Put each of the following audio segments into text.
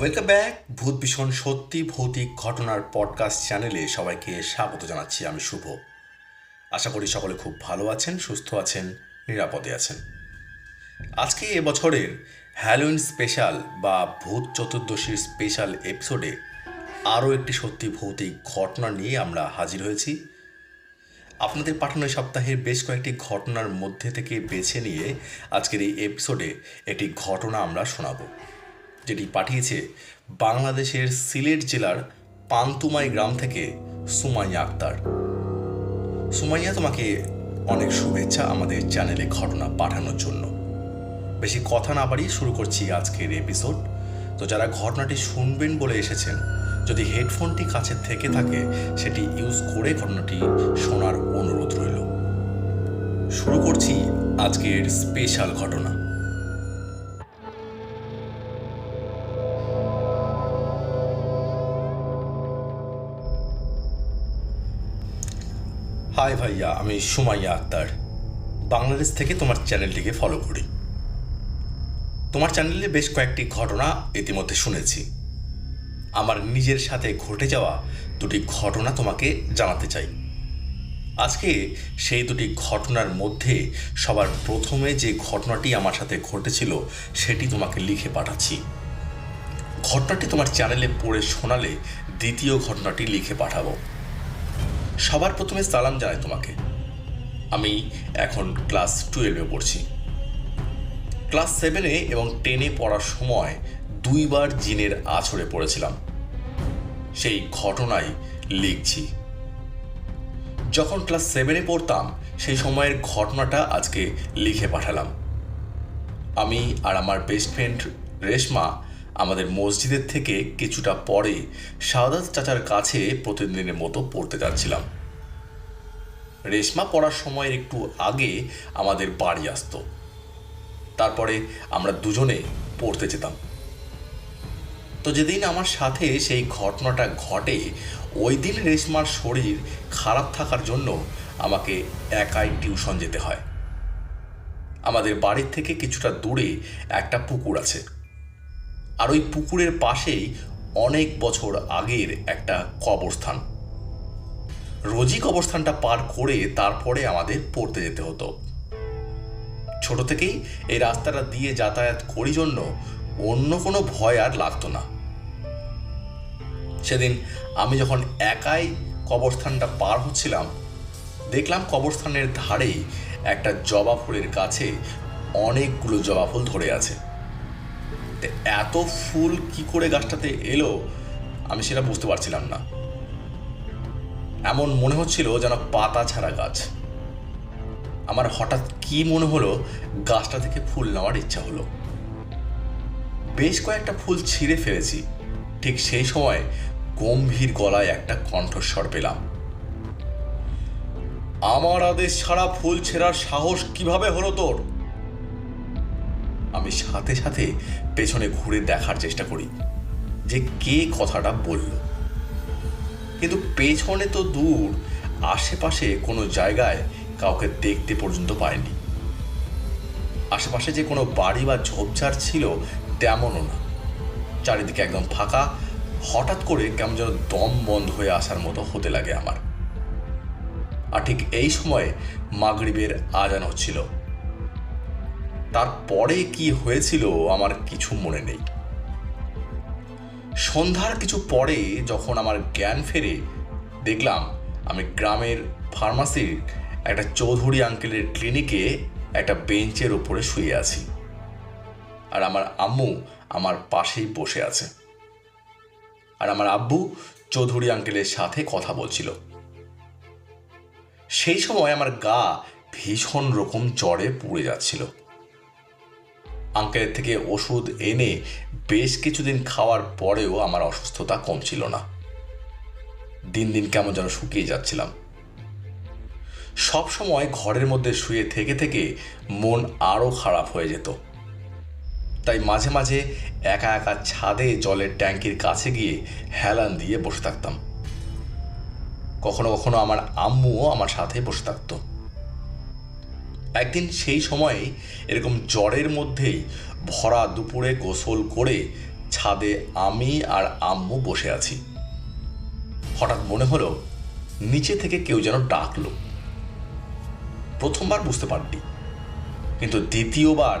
Welcome back ভূত ভীষণ সত্যি ভৌতিক ঘটনার পডকাস্ট চ্যানেলে সবাইকে স্বাগত জানাচ্ছি আমি শুভ। আশা করি সকলে খুব ভালো আছেন, সুস্থ আছেন, নিরাপদে আছেন। আজকে এবছরের হ্যালোইন স্পেশাল বা ভূত চতুর্দশীর স্পেশাল এপিসোডে আরও একটি সত্যি ভৌতিক ঘটনা নিয়ে আমরা হাজির হয়েছি। আপনাদের পাঠানো সপ্তাহের বেশ কয়েকটি ঘটনার মধ্যে থেকে বেছে নিয়ে আজকের এই এপিসোডে একটি ঘটনা আমরা শোনাবো। যেটি পাঠিয়েছে বাংলাদেশের সিলেট জেলার পান্তুমাই গ্রাম থেকে সুমাইয়া আক্তার। সুমাইয়া, তোমাকে অনেক শুভেচ্ছা আমাদের চ্যানেলে ঘটনা পাঠানোর জন্য। বেশি কথা না বাড়িয়ে শুরু করছি আজকের এপিসোড। তো যারা ঘটনাটি শুনবেন বলে এসেছেন, যদি হেডফোনটি কাছে থেকে থাকে, সেটি ইউজ করে ঘটনাটি শোনার অনুরোধ রইল। শুরু করছি আজকের স্পেশাল ঘটনা। হাই ভাইয়া, আমি সুমাইয়া আক্তার। বাংলাদেশ থেকে তোমার চ্যানেলটিকে ফলো করি। তোমার চ্যানেলে বেশ কয়েকটি ঘটনা ইতিমধ্যে শুনেছি। আমার নিজের সাথে ঘটে যাওয়া দুটি ঘটনা তোমাকে জানাতে চাই। আজকে সেই দুটি ঘটনার মধ্যে সবার প্রথমে যে ঘটনাটি আমার সাথে ঘটেছিল, সেটি তোমাকে লিখে পাঠাচ্ছি। ঘটনাটি তোমার চ্যানেলে পড়ে শোনালে দ্বিতীয় ঘটনাটি লিখে পাঠাবো। সবার প্রথমে সালাম জানাই তোমাকে। আমি এখন ক্লাস টুয়েলভে পড়ছি। ক্লাস সেভেনে এবং টেনে পড়ার সময় দুইবার জিনের আছড়ে পড়েছিলাম। সেই ঘটনাই লিখছি। যখন ক্লাস সেভেনে পড়তাম, সেই সময়ের ঘটনাটা আজকে লিখে পাঠালাম। আমি আর আমার বেস্ট ফ্রেন্ড রেশমা আমাদের মসজিদের থেকে কিছুটা পরে শাহাদাত চাচার কাছে প্রতিদিনের মতো পড়তে যাচ্ছিলাম। রেশমা পড়ার সময়ের একটু আগে আমাদের বাড়ি আসতো। তারপরে আমরা দুজনে পড়তে যেতাম। তো যেদিন আমার সাথে সেই ঘটনাটা ঘটে, ওই দিন রেশমার শরীর খারাপ থাকার জন্য আমাকে একাই টিউশন যেতে হয়। আমাদের বাড়ির থেকে কিছুটা দূরে একটা পুকুর আছে। আর ওই পুকুরের পাশেই অনেক বছর আগের একটা কবরস্থান। রোজই কবরস্থানটা পার করে তারপরে আমাদের পড়তে যেতে হতো। ছোট থেকেই এই রাস্তাটা দিয়ে যাতায়াত করি জন্য অন্য কোনো ভয় আর লাগতো না। সেদিন আমি যখন একাই কবরস্থানটা পার হচ্ছিলাম, দেখলাম কবরস্থানের ধারেই একটা জবা ফুলের গাছে অনেকগুলো জবা ফুল ধরে আছে। এত ফুল কি করে গাছটাতে এলো আমি সেটা বুঝতে পারছিলাম না। এমন মনে হচ্ছিল যেন পাতা ছাড়া গাছ। আমার হঠাৎ কি মনে হলো, গাছটা থেকে ফুল নেওয়ার ইচ্ছা হলো। বেশ কয়েকটা ফুল ছিঁড়ে ফেলেছি। ঠিক সেই সময় গম্ভীর গলায় একটা কণ্ঠস্বর পেলাম। আমার আদেশ ছাড়া ফুল ছেঁড়ার সাহস কীভাবে হলো তোর? আমি সাথে সাথে পেছনে ঘুরে দেখার চেষ্টা করি যে কে কথাটা বলল। কিন্তু পেছনে তো দূর, আশেপাশে কোনো জায়গায় কাউকে দেখতে পর্যন্ত পায়নি। আশেপাশে যে কোনো বাড়ি বা ঝোপঝাড় ছিল তেমনও না। চারিদিকে একদম ফাঁকা, হঠাৎ করে কেমন যেন দম বন্ধ হয়ে আসার মতো হতে লাগে আমার। আর ঠিক এই সময়ে মাগরিবের আজান হচ্ছিল তারপরে কি হয়েছিল আমার কিছু মনে নেই। সন্ধ্যার কিছু পরে যখন আমার জ্ঞান ফেরে, দেখলাম আমি গ্রামের ফার্মাসির একটা চৌধুরী আঙ্কেলের ক্লিনিকে একটা বেঞ্চের ওপরে শুয়ে আছি। আর আমার আম্মু আমার পাশেই বসে আছে। আর আমার আব্বু চৌধুরী আঙ্কেলের সাথে কথা বলছিল। সেই সময় আমার গা ভীষণ রকম জ্বরে পুড়ে যাচ্ছিল। আঙ্কেলের থেকে ওষুধ এনে বেশ কিছুদিন খাওয়ার পরেও আমার অসুস্থতা কম ছিল না। দিন দিন কেমন যেন শুকিয়ে যাচ্ছিলাম। সব সময় ঘরের মধ্যে শুয়ে থেকে থেকে মন আরও খারাপ হয়ে যেত। তাই মাঝে মাঝে একা একা ছাদে জলের ট্যাঙ্কির কাছে গিয়ে হেলান দিয়ে বসে থাকতাম। কখনো কখনো আমার আম্মুও আমার সাথে বসে থাকতো। একদিন সেই সময়ে এরকম জ্বরের মধ্যেই ভরা দুপুরে গোসল করে ছাদে আমি আর আম্মু বসে আছি। হঠাৎ মনে হলো নিচে থেকে কেউ যেন ডাকলো। প্রথমবার বুঝতে পারিনি। কিন্তু দ্বিতীয়বার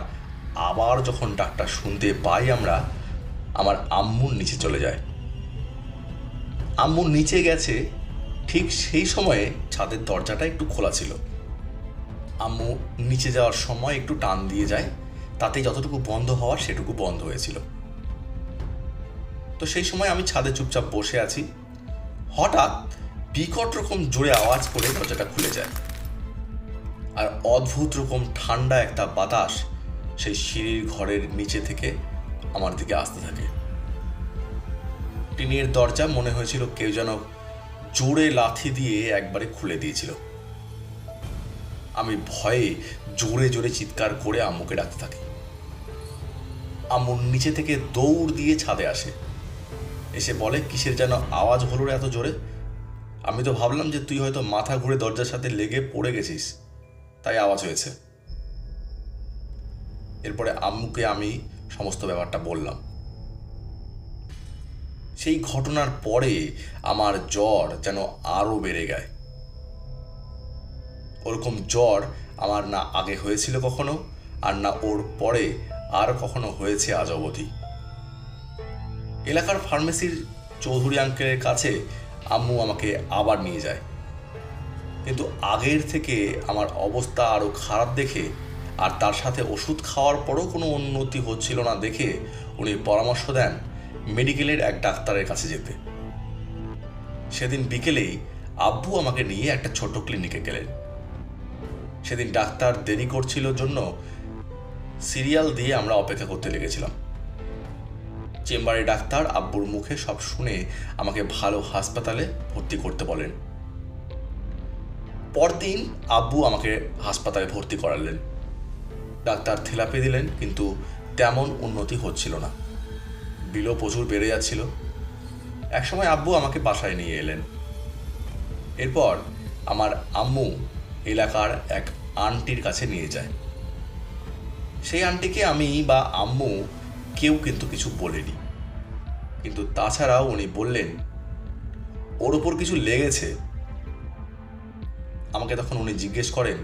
আবার যখন ডাকটা শুনতে পাই আমরা, আমার আম্মুর নিচে চলে যায়। আম্মু নিচে গেছে, ঠিক সেই সময়ে ছাদের দরজাটা একটু খোলা ছিল। আম্মু নিচে যাওয়ার সময় একটু টান দিয়ে যায়। তাতে যতটুকু বন্ধ হওয়ার সেটুকু বন্ধ হয়েছিল। তো সেই সময় আমি ছাদে চুপচাপ বসে আছি। হঠাৎ বিকট রকম জোরে আওয়াজ করে দরজাটা খুলে যায়। আর অদ্ভুত রকম ঠান্ডা একটা বাতাস সেই সিঁড়ির ঘরের নিচে থেকে আমার দিকে আসতে থাকে। টিনের দরজা মনে হয়েছিল কেউ যেন জোরে লাথি দিয়ে একবারে খুলে দিয়েছিল। আমি ভয়ে জোরে জোরে চিৎকার করে আম্মুকে ডাকতে থাকি। আম্মুর নিচে থেকে দৌড় দিয়ে ছাদে আসে। এসে বলে, কিসের যেন আওয়াজ হলো এত জোরে? আমি তো ভাবলাম যে তুই হয়তো মাথা ঘুরে দরজার সাথে লেগে পড়ে গেছিস। তাই আওয়াজ হয়েছে। এরপরে আম্মুকে আমি সমস্ত ব্যাপারটা বললাম। সেই ঘটনার পরে আমার জ্বর যেন আরও বেড়ে যায়। ওরকম জ্বর আমার না আগে হয়েছিল কখনো, আর না ওর পরে আর কখনো হয়েছে আজ অবধি। এলাকার ফার্মেসির চৌধুরী আঙ্কেলের কাছে আম্মু আমাকে আবার নিয়ে যায়। কিন্তু আগের থেকে আমার অবস্থা আরও খারাপ দেখে, আর তার সাথে ওষুধ খাওয়ার পরও কোনো উন্নতি হচ্ছিল না দেখে উনি পরামর্শ দেন মেডিকেলের এক ডাক্তারের কাছে যেতে। সেদিন বিকেলেই আব্বু আমাকে নিয়ে একটা ছোট ক্লিনিকে গেলেন। সেদিন ডাক্তার দেরি করছিল জন্য সিরিয়াল দিয়ে আমরা অপেক্ষা করতে লেগেছিলাম। চেম্বারে ডাক্তার আব্বুর মুখে সব শুনে আমাকে ভালো হাসপাতালে ভর্তি করতে বলেন। পরদিন আব্বু আমাকে হাসপাতালে ভর্তি করালেন। ডাক্তার থেলাপি দিলেন, কিন্তু তেমন উন্নতি হচ্ছিল না। বিলও প্রচুর বেড়ে যাচ্ছিল। একসময় আব্বু আমাকে বাসায় নিয়ে এলেন। এরপর আমার আম্মু এলাকার এক আন্টির কাছে নিয়ে যায়। সেই আন্টিকে আমি বা আম্মু কেউ কিন্তু কিছু বলেনি। কিন্তু তাছাড়াও উনি বললেন, ওর ওপর কিছু লেগেছে। আমাকে তখন উনি জিজ্ঞেস করেন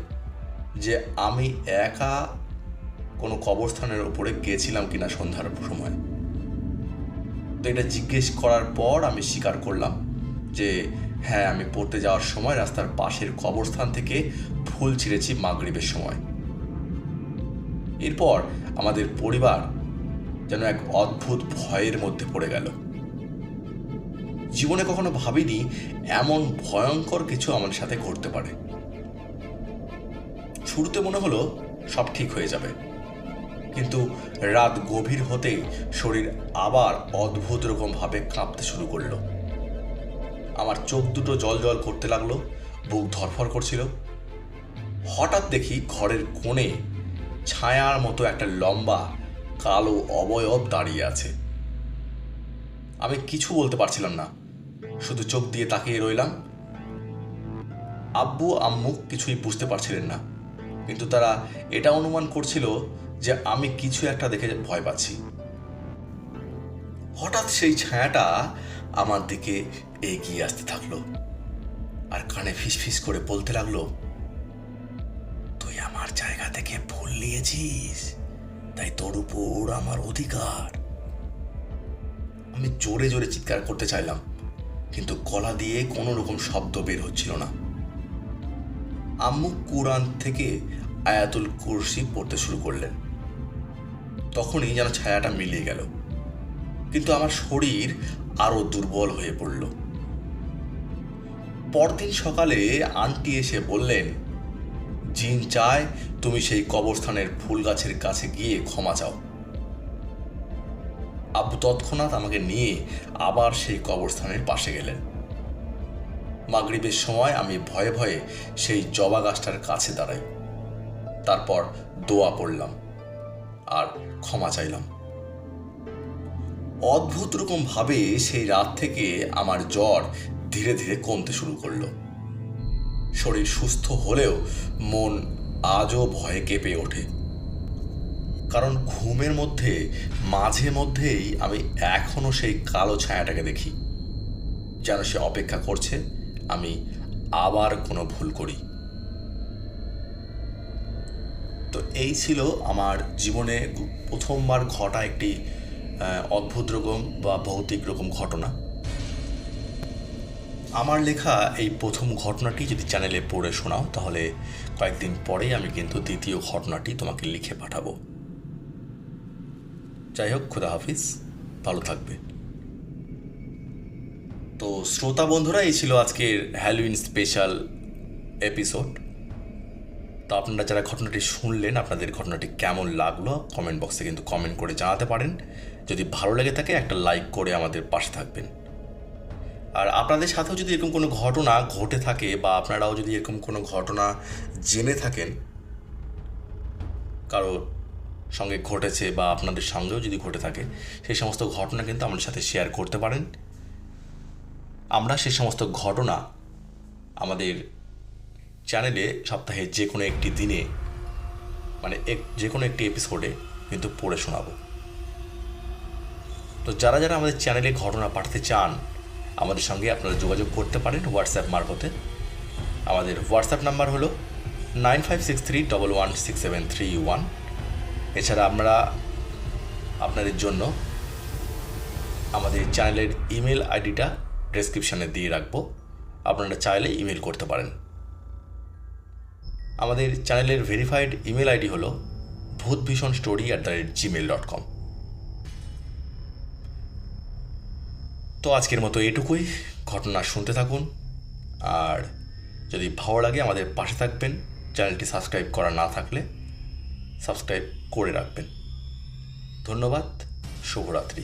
যে, আমি একা কোনো কবরস্থানের উপরে গেছিলাম কিনা সন্ধ্যার সময়? তো এটা জিজ্ঞেস করার পর আমি স্বীকার করলাম যে হ্যাঁ আমি পড়তে যাওয়ার সময় রাস্তার পাশের কবরস্থান থেকে ফুল ছিঁড়েছি মাগরিবের সময়। এরপর আমাদের পরিবার যেন এক অদ্ভুত ভয়ের মধ্যে পড়ে গেল। জীবনে কখনো ভাবিনি এমন ভয়ঙ্কর কিছু আমার সাথে ঘটতে পারে। শুরুতে মনে হলো সব ঠিক হয়ে যাবে। কিন্তু রাত গভীর হতেই শরীর আবার অদ্ভুত রকম ভাবে কাঁপতে শুরু করল। আমার চোখ দুটো জল জল করতে লাগল, বুক ধরফর করছিল। হঠাৎ দেখি ঘরের কোণে ছায়ার মতো একটা লম্বা, কালো অবয়ব দাঁড়িয়ে আছে। আমি কিছু বলতে পারছিলাম না, শুধু চোখ দিয়ে তাকিয়ে রইলাম। আব্বু, আম্মু কিছুই বুঝতে পারছিলেন না, কিন্তু তারা এটা অনুমান করছিল যে আমি কিছু একটা দেখে ভয় পাচ্ছি। হঠাৎ সেই ছায়াটা আমার দিকে এগিয়ে আসতে থাকল। আর কানে ফিস করে বলতে লাগল, তুই আমার জায়গা থেকে ভুল নিয়েছিস, তাই তোর উপর আমার অধিকার। আমি জোরে জোরে চিৎকার করতে চাইলাম, কিন্তু গলা দিয়ে কোনো রকম শব্দ বের হচ্ছিল না। আম্মু কুরআন থেকে আয়াতুল কুরসি পড়তে শুরু করলেন। তখনই যেন ছায়াটা মিলিয়ে গেল। কিন্তু আমার শরীর আরও দুর্বল হয়ে পড়ল। পরদিন সকালে আন্টি এসে বললেন, জিন চায় তুমি সেই কবরস্থানের ফুল গাছের কাছে গিয়ে ক্ষমা চাও। আব্বু তৎক্ষণাৎ আমাকে নিয়ে আবার সেই কবরস্থানের পাশে গেলেন। মাগরিবের সময় আমি ভয়ে ভয়ে সেই জবা গাছটার কাছে দাঁড়াই। তারপর দোয়া পড়লাম আর ক্ষমা চাইলাম। অদ্ভুত রকম ভাবে সেই রাত থেকে আমার জ্বর ধীরে ধীরে কমতে শুরু করল। শরীর সুস্থ হলেও মন আজও ভয়ে কেঁপে ওঠে। কারণ ঘুমের মধ্যে, মাঝে মধ্যেই আমি এখনও সেই কালো ছায়াটাকে দেখি। যেন সে অপেক্ষা করছে, আমি আবার কোনো ভুল করি। তো এই ছিল আমার জীবনে প্রথমবার ঘটা একটি অদ্ভুত রকম বা ভৌতিক রকম ঘটনা। আমার লেখা এই প্রথম ঘটনাটি যদি চ্যানেলে পড়ে শোনাও, তাহলে কয়েকদিন পরেই আমি কিন্তু দ্বিতীয় ঘটনাটি তোমাকে লিখে পাঠাবো। যাই হোক, খুদা হাফিজ, ভালো থাকবে। তো শ্রোতা বন্ধুরা, এই ছিল আজকের হ্যালোইন স্পেশাল এপিসোড তো আপনারা যারা ঘটনাটি শুনলেন, আপনাদের ঘটনাটি কেমন লাগল কমেন্ট বক্সে কিন্তু কমেন্ট করে জানাতে পারেন। যদি ভালো লেগে থাকে, একটা লাইক করে আমাদের পাশে থাকবেন। আর আপনাদের সাথেও যদি এরকম কোনো ঘটনা ঘটে থাকে বা আপনারাও যদি এরকম কোনো ঘটনা জেনে থাকেন কারোর সঙ্গে ঘটেছে বা আপনাদের সঙ্গেও যদি ঘটে থাকে, সেই সমস্ত ঘটনা কিন্তু আমাদের সাথে শেয়ার করতে পারেন। আমরা সেই সমস্ত ঘটনা আমাদের চ্যানেলে সপ্তাহে যে কোনো একটি দিনে মানে যে কোনো একটি এপিসোডে কিন্তু পড়ে শোনাবো। তো যারা যারা আমাদের চ্যানেলে ঘটনা পাঠাতে চান, আমাদের সঙ্গে আপনারা যোগাযোগ করতে পারেন হোয়াটসঅ্যাপ মারফতে। আমাদের হোয়াটসঅ্যাপ নাম্বার হলো nine five six three double one six seven three one এছাড়া আমরা আপনাদের জন্য আমাদের চ্যানেলের ইমেল আইডিটা ডেসক্রিপশানে দিয়ে রাখব। আপনারা চাইলে ইমেল করতে পারেন। আমাদের চ্যানেলের ভেরিফাইড ইমেল আইডি হলো ভূত ভীষণ story at the rate Gmail dot com তো আজকের মতো এটুকুই। ঘটনা শুনতে থাকুন। আর যদি ভালো লাগে আমাদের পাশে থাকবেন, চ্যানেলটি সাবস্ক্রাইব করা না থাকলে সাবস্ক্রাইব করে রাখবেন। ধন্যবাদ, শুভরাত্রি।